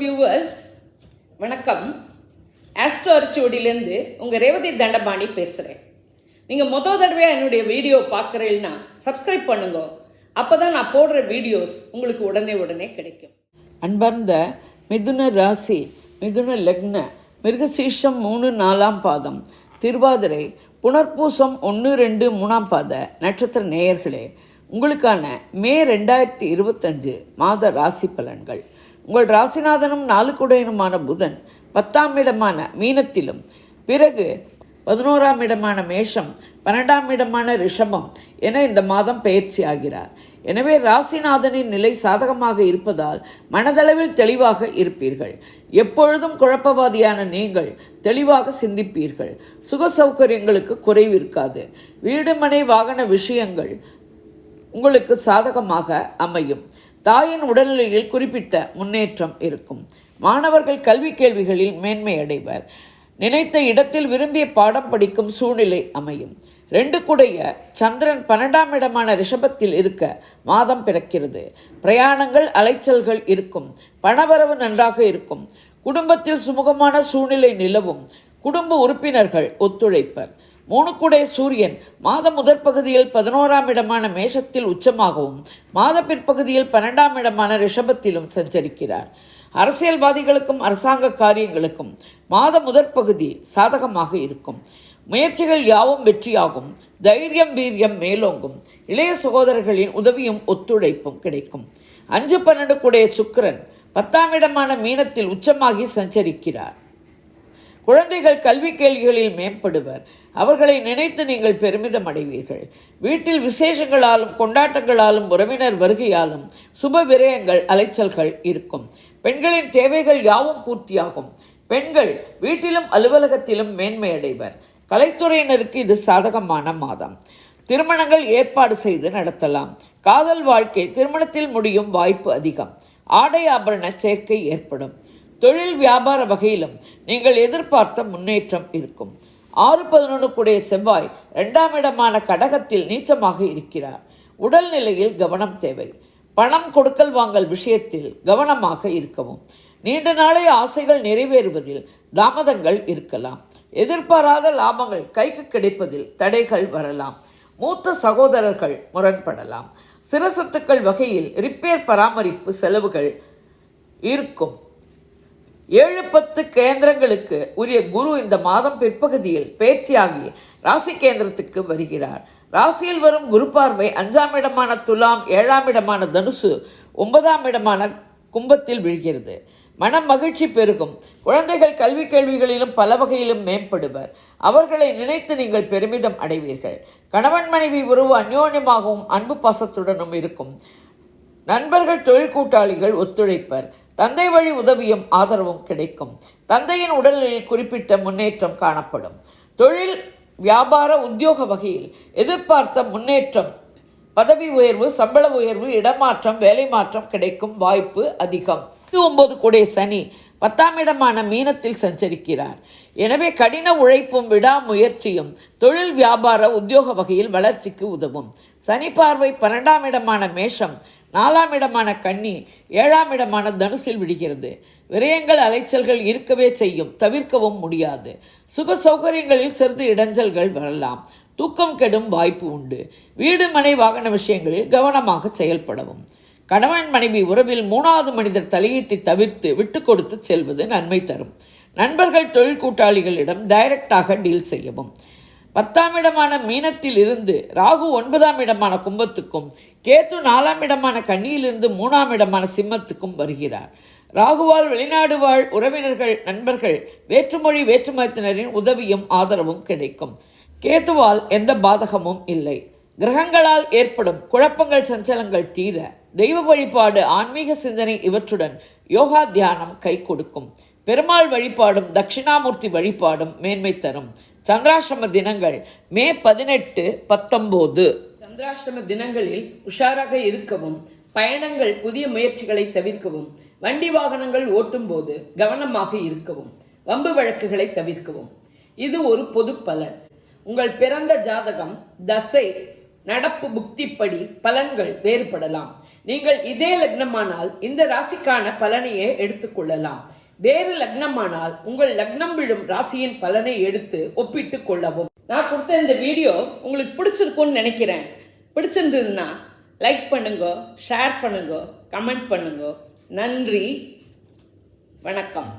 Viewers வணக்கம். Astro அரிச்சோடியிலேருந்து உங்கள் ரேவதி தண்டபாணி பேசுகிறேன் நீங்கள் மொதல் தடவையாக என்னுடைய வீடியோ பார்க்குறீங்கன்னா சப்ஸ்கிரைப் பண்ணுங்க. அப்போ தான் நான் போடுற வீடியோஸ் உங்களுக்கு உடனே உடனே கிடைக்கும். அன்பார்ந்த மிதுன ராசி மிதுன லக்ன மிருகசீஷம் மூணு நாலாம் பாதம் திருவாதிரை புனர்பூசம் ஒன்று ரெண்டு மூணாம் பாத நட்சத்திர நேயர்களே உங்களுக்கான மே ரெண்டாயிரத்தி இருபத்தஞ்சு மாத ராசி பலன்கள். உங்கள் ராசிநாதனும் நாலுக்குடையனுமான புதன் பத்தாம் இடமான மீனத்திலும் பிறகு பதினோராம் இடமான மேஷம் பன்னெண்டாம் இடமான ரிஷபம் என இந்த மாதம் பயிற்சி ஆகிறார். எனவே ராசிநாதனின் நிலை சாதகமாக இருப்பதால் மனதளவில் தெளிவாக இருப்பீர்கள். எப்பொழுதும் குழப்பவாதியான நீங்கள் தெளிவாக சிந்திப்பீர்கள். சுக சௌகரியங்களுக்கு குறைவு இருக்காது. வீடு மனை வாகன விஷயங்கள் உங்களுக்கு சாதகமாக அமையும். தாயின் உடல்நிலையில் குறிப்பிட்ட முன்னேற்றம் இருக்கும். மாணவர்கள் கல்வி கேள்விகளில் மேன்மை அடைவர் நினைத்த இடத்தில் விரும்பிய பாடம் படிக்கும் சூழ்நிலை அமையும். ரெண்டு கூடைய சந்திரன் பன்னெண்டாம் இடமான ரிஷபத்தில் இருக்க மாதம் பிறக்கிறது. பிரயாணங்கள் அலைச்சல்கள் இருக்கும். பணவரவு நன்றாக இருக்கும். குடும்பத்தில் சுமூகமான சூழ்நிலை நிலவும். குடும்ப உறுப்பினர்கள் ஒத்துழைப்பர். மூணுக்குடைய சூரியன் மாத முதற் பகுதியில் பதினோராம் இடமான மேஷத்தில் உச்சமாகவும் மாத பிற்பகுதியில் பன்னெண்டாம் இடமான ரிஷபத்திலும் சஞ்சரிக்கிறார். அரசியல்வாதிகளுக்கும் அரசாங்க காரியங்களுக்கும் மாத முதற் பகுதி சாதகமாக இருக்கும். முயற்சிகள் யாவும் வெற்றியாகும். தைரியம் வீரியம் மேலோங்கும். இளைய சகோதரர்களின் உதவியும் ஒத்துழைப்பும் கிடைக்கும். அஞ்சு பன்னெண்டு கூடைய சுக்கிரன் பத்தாம் இடமான மீனத்தில் உச்சமாகி சஞ்சரிக்கிறார். குழந்தைகள் கல்வி கேள்விகளில் மேம்படுவர். அவர்களை நினைத்து நீங்கள் பெருமிதம் அடைவீர்கள். வீட்டில் விசேஷங்களாலும் கொண்டாட்டங்களாலும் உறவினர் வருகையாலும் சுப விரயங்கள் அலைச்சல்கள் இருக்கும். பெண்களின் தேவைகள் யாவும் பூர்த்தியாகும். பெண்கள் வீட்டிலும் அலுவலகத்திலும் மேன்மை அடைவர் கலைத்துறையினருக்கு இது சாதகமான மாதம். திருமணங்கள் ஏற்பாடு செய்து நடத்தலாம். காதல் வாழ்க்கை திருமணத்தில் முடியும் வாய்ப்பு அதிகம். ஆடை ஆபரண சேர்க்கை ஏற்படும். தொழில் வியாபார வகையிலும் நீங்கள் எதிர்பார்த்த முன்னேற்றம் இருக்கும். ஆறு பதினொன்று செவ்வாய் இரண்டாம் இடமான கடகத்தில் நீச்சமாக இருக்கிறார். உடல்நிலையில் கவனம் தேவை. பணம் கொடுக்கல் வாங்கல் விஷயத்தில் கவனமாக இருக்கவும். நீண்ட நாளை ஆசைகள் நிறைவேறுவதில் தாமதங்கள் இருக்கலாம். எதிர்பாராத லாபங்கள் கைக்கு கிடைப்பதில் தடைகள் வரலாம். மூத்த சகோதரர்கள் முரண்படலாம். சிறு சொத்துக்கள் வகையில் ரிப்பேர் பராமரிப்பு செலவுகள் இருக்கும். ஏழு பத்து கேந்திரங்களுக்கு உரிய குரு இந்த மாதம் பிற்பகுதியில் பேச்சியாகி ராசி கேந்திரத்துக்கு வருகிறார். ராசியில் வரும் குரு பார்வை அஞ்சாம் இடமான துலாம் ஏழாம் இடமான தனுசு ஒன்பதாம் இடமான கும்பத்தில் விழுகிறது. மனம் மகிழ்ச்சி பெருகும். குழந்தைகள் கல்வி கேள்விகளிலும் பல வகையிலும் மேம்படுவர். அவர்களை நினைத்து நீங்கள் பெருமிதம் அடைவீர்கள். கணவன் மனைவி உறவு அந்யோன்யமாகவும் அன்பு பாசத்துடனும் இருக்கும். நண்பர்கள் தொழில் கூட்டாளிகள் ஒத்துழைப்பர். தந்தை வழி உதவியும் ஆதரவும் கிடைக்கும். தந்தையின் உடல்நிலையில் குறிப்பிட்ட முன்னேற்றம் காணப்படும். தொழில் வியாபார உத்தியோக வகையில் எதிர்பார்த்த முன்னேற்றம் பதவி உயர்வு சம்பள உயர்வு இடமாற்றம் வேலை மாற்றம் கிடைக்கும் வாய்ப்பு அதிகம். ஒன்பது கூடிய சனி பத்தாம் இடமான மீனத்தில் சஞ்சரிக்கிறார். எனவே கடின உழைப்பும் விடாமுயற்சியும் தொழில் வியாபார உத்தியோக வகையில் வளர்ச்சிக்கு உதவும். சனி பார்வை பன்னெண்டாம் இடமான மேஷம் நாலாம் இடமான கன்னி ஏழாம் இடமான தனுசில் விடுகிறது. விரயங்கள் அலைச்சல்கள் இருக்கவே செய்யும் தவிர்க்கவும் முடியாது. சுக சௌகரியங்களில் சிறிது இடைஞ்சல்கள் வரலாம். தூக்கம் கெடும் வாய்ப்பு உண்டு. வீடு மனை வாகன விஷயங்களில் கவனமாக செயல்படவும். கணவன் மனைவி உறவில் மூணாவது மனிதர் தலையீட்டை தவிர்த்து விட்டு கொடுத்து செல்வது நன்மை தரும். நண்பர்கள் தொழில் கூட்டாளிகளிடம் டைரக்டாக டீல் செய்யவும். பத்தாம் இடமான மீனத்தில் இருந்து ராகு ஒன்பதாம் இடமான கும்பத்துக்கும் கேத்து நாலாம் இடமான கன்னியிலிருந்து மூணாம் இடமான சிம்மத்துக்கும் வருகிறார். ராகுவால் வெளிநாடு வாழ் உறவினர்கள் நண்பர்கள் வேற்றுமொழி வேற்றுமதத்தினரின் உதவியும் ஆதரவும் கிடைக்கும். கேத்துவால் எந்த பாதகமும் இல்லை. கிரகங்களால் ஏற்படும் குழப்பங்கள் சஞ்சலங்கள் தீர தெய்வ வழிபாடு ஆன்மீக சிந்தனை இவற்றுடன் யோகா தியானம் கை கொடுக்கும். பெருமாள் வழிபாடும் தட்சிணாமூர்த்தி வழிபாடும் மேன்மை தரும். சந்திராசிரம தினங்கள் மே பதினெட்டு பத்தொம்போது. சந்திராஷ்டம தினங்களில் உஷாராக இருக்கவும் பயணங்கள் புதிய முயற்சிகளை தவிர்க்கவும் வண்டி வாகனங்கள் ஓட்டும்போது கவனமாக இருக்கவும் வம்பு வழக்குகளை தவிர்க்கவும். இது ஒரு பொது பலன். உங்கள் பிறந்த ஜாதகம் தசை நடப்பு புக்திப்படி பலன்கள் வேறுபடலாம். நீங்கள் இதே லக்னமானால் இந்த ராசிக்கான பலனையே எடுத்துக்கொள்ளலாம் வேறு லக்னமானால் உங்கள் லக்னம் விழும் ராசியின் பலனை எடுத்து ஒப்பிட்டு கொள்ளவும். நான் கொடுத்த இந்த வீடியோ உங்களுக்கு பிடிச்சிருக்கும்னு நினைக்கிறேன். பிடிச்சிருந்ததுன்னா லைக் பண்ணுங்க ஷேர் பண்ணுங்க கமெண்ட் பண்ணுங்க. நன்றி வணக்கம்.